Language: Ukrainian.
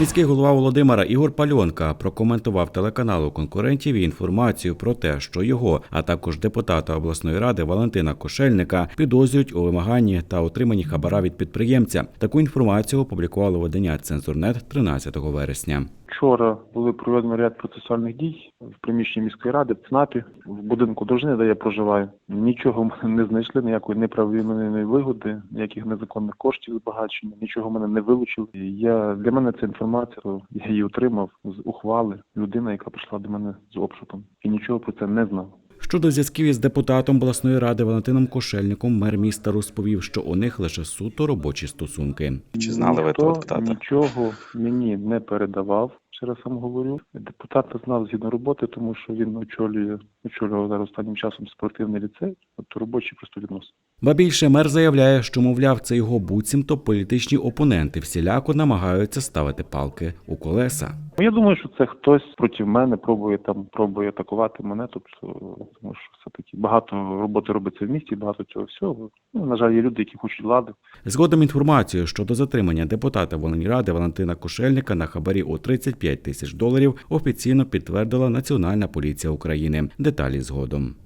Міський голова Володимира Ігор Пальонка прокоментував телеканалу конкурентів інформацію про те, що його, а також депутата обласної ради Валентина Кошельника підозрюють у вимаганні та отриманні хабара від підприємця. Таку інформацію опублікувало видання Цензурнет 13 вересня. Вчора були проведені ряд процесуальних дій в приміщенні міської ради, в ЦНАПі, в будинку дружини, де я проживаю. Нічого не знайшли, ніякої неправомірної вигоди, ніяких незаконних коштів збагачення, нічого мене не вилучили. Я для мене ця інформація, я її отримав з ухвали людина, яка прийшла до мене з обшуком, і нічого про це не знав. Щодо зв'язків із депутатом обласної ради Валентином Кошельником, мер міста розповів, що у них лише суто робочі стосунки. Чи знали ви депутата? Нічого мені не передавав. Ще раз вам говорю. Депутат знав згідно роботи, тому що він очолює очолював зараз останнім часом спортивний ліцей, тобто робочі просто відносини. Ба більше мер заявляє, що мовляв, це його буцімто політичні опоненти всіляко намагаються ставити палки у колеса. Ну, Я думаю, що це хтось проти мене пробує там пробує атакувати мене. Тобто, тому що все таки багато роботи робиться в місті, багато цього всього. Ну на жаль, є люди, які хочуть влади. Згодом інформацію щодо затримання депутата Волиньради Валентина Кошельника на хабарі у 35 тисяч доларів офіційно підтвердила Національна поліція України. Деталі згодом.